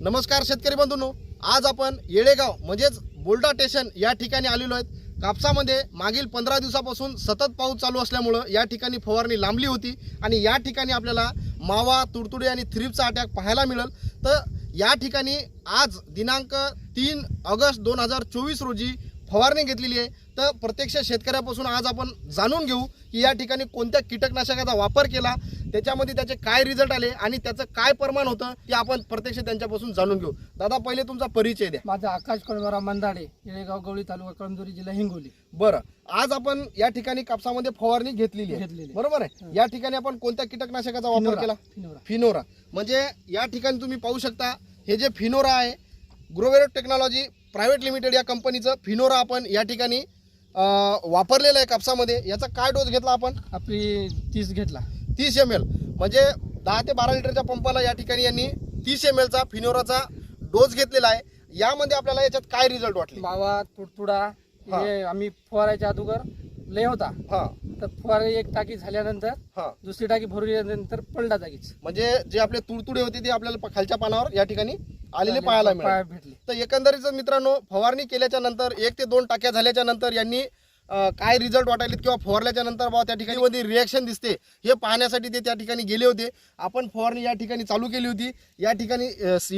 नमस्कार शेतकरी बंधूंनो. आज आपण येळेगाव म्हणजेच बोल्डा स्टेशन या ठिकाणी आलेलो आहेत. कापसामध्ये मागील पंधरा दिवसापासून सतत पाऊस चालू असल्यामुळं या ठिकाणी फवारणी लांबली होती आणि या ठिकाणी आपल्याला मावा तुडतुडे आणि थ्रीपचा अटॅक पाहायला मिळेल. तर या ठिकाणी आज दिनांक तीन ऑगस्ट दोन हजार चोवीस रोजी फवारणी घेतलेली आहे. तर प्रत्यक्ष शेतकऱ्यापासून आज आपण जाणून घेऊ की या ठिकाणी कोणत्या कीटकनाशकाचा वापर केला त्याच्यामध्ये त्याचे काय रिझल्ट आले आणि त्याचं काय प्रमाण होतं ते आपण प्रत्यक्ष त्यांच्यापासून जाणून घेऊ. दादा पहिले तुमचा परिचय द्या. माझा आकाश कोणवरा मंदाडे येळेगाव गवळी तालुका कळमदुरी जिल्हा हिंगोली. बरं. आज आपण या ठिकाणी कापसामध्ये फवारणी घेतलेली आहे. घेतलेली. बरोबर आहे? या ठिकाणी आपण कोणत्या कीटकनाशकाचा वापर फिनोरा, केला? फिनोरा. फिनोरा. म्हणजे या ठिकाणी तुम्ही पाहू शकता हे जे फिनोरा आहे ग्रोवेरो टेक्नॉलॉजी प्रायव्हेट लिमिटेड या कंपनीचं फिनोरा आपण या ठिकाणी वापरलेलं आहे कापसामध्ये. याचा काय डोस घेतला आपण? आपली तीस घेतला. तीस एम एल म्हणजे दहा ते बारा लिटरच्या पंपाला या ठिकाणी यांनी तीस एम एलचा फिनोराचा डोस घेतलेला आहे. यामध्ये आपल्याला याच्यात काय रिझल्ट वाटले? मावा तुडतुडा हे. आम्ही फवारायच्या अगोदर लय होता. हा. तर फवारे एक टाकी झाल्यानंतर हा. दुसरी टाकी जागीच. म्हणजे जे आपले तुडतुडे होते ते आपल्याला खालच्या पानावर या ठिकाणी आलेले पाहायला मिळाले. भेटले. तर एकंदरीत मित्रांनो फवारणी केल्याच्यानंतर एक ते दोन टाक्या झाल्याच्यानंतर यांनी अं, काय रिझल्ट वाटायले किंवा फवारल्याच्या नंतर बाबा त्या ठिकाणी मध्ये रिॲक्शन दिसते हे पाहण्यासाठी ते त्या ठिकाणी गेले होते. आपण फवारणी या ठिकाणी चालू केली होती. या ठिकाणी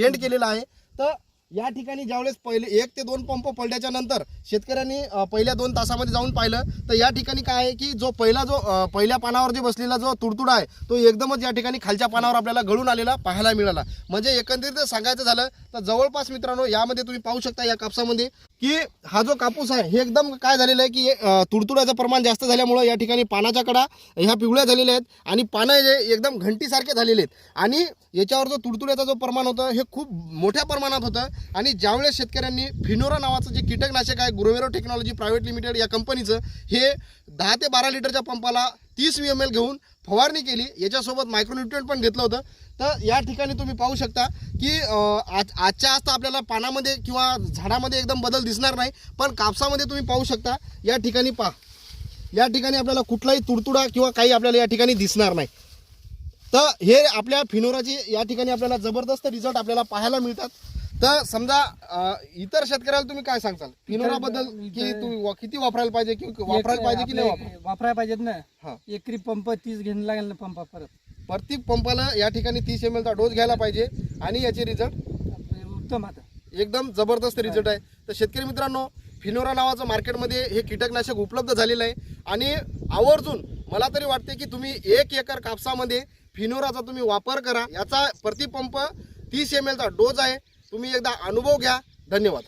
एंड केलेला आहे. तर या ठिकाणी ज्यावेळेस पहिले एक ते दोन पंप पडल्याच्या नंतर शेतकऱ्यांनी पहिल्या दोन तासामध्ये जाऊन पाहिलं तर या ठिकाणी काय आहे की जो पहिला जो पहिल्या पानावर जे बसलेला जो तुडतुडा आहे तो एकदमच या ठिकाणी खालच्या पानावर आपल्याला गळून आलेला पाहायला मिळाला. म्हणजे एकंदरीत सांगायचं झालं तर जवळपास मित्रांनो यामध्ये तुम्ही पाहू शकता या कापसामध्ये की हा जो कापूस आहे हे एकदम काय झालेलं आहे की तुडतुड्याचं प्रमाण जास्त झाल्यामुळं या ठिकाणी पानाच्या कडा ह्या पिवळ्या झालेल्या आहेत आणि पानं जे एकदम घंटीसारखे झालेले आहेत. आणि याच्यावर जो तुडतुड्याचं जो प्रमाण होतं हे खूप मोठ्या प्रमाणात होतं. आणि ज्यावेळेस शेतकऱ्यांनी फिनोरा नावाचं जे कीटकनाशक आहे गुरुवेरो टेक्नॉलॉजी प्रायव्हेट लिमिटेड या कंपनीचं हे दहा ते बारा लिटरच्या पंपाला तीस व्ही एम एल घेऊन फवारणी केली. याच्यासोबत मायक्रोन्युट्रिएंट पण घेतलं होतं. तर या ठिकाणी तुम्ही पाहू शकता की आज आजच्या आज तर आपल्याला पानामध्ये किंवा झाडामध्ये एकदम बदल दिसणार नाही. पण कापसामध्ये तुम्ही पाहू शकता या ठिकाणी पा या ठिकाणी आपल्याला कुठलाही तुडतुडा किंवा काही आपल्याला या ठिकाणी दिसणार नाही. तर हे आपल्या फिनोराची या ठिकाणी आपल्याला जबरदस्त रिझल्ट आपल्याला पाहायला मिळतात. तर समजा अं, इतर शेतकऱ्याला तुम्ही काय सांगताल? फिनोराबद्दल की तुम्ही वा- किती वापरायला पाहिजे की वापरायला पाहिजे की नाही वापरायला? वापरायला पाहिजेत ना. हा. एकरी पंप तीस घ्यायला लागेल ना पंपा परत. प्रत्येक पंपाला या ठिकाणी तीस एम एलचा डोस घ्यायला पाहिजे आणि याचे रिझल्ट? आपले उत्तम आता. एकदम जबरदस्त रिझल्ट आहे. तर शेतकरी मित्रांनो फिनोरा नावाचं मार्केटमध्ये हे कीटकनाशक उपलब्ध झालेलं आहे. आणि आवर्जून मला तरी वाटते की तुम्ही एक एकर कापसामध्ये फिनोराचा तुम्ही वापर करा. याचा प्रतिपंप तीस एम एलचा डोस आहे. तुम्ही एकदा अनुभव घ्या. धन्यवाद.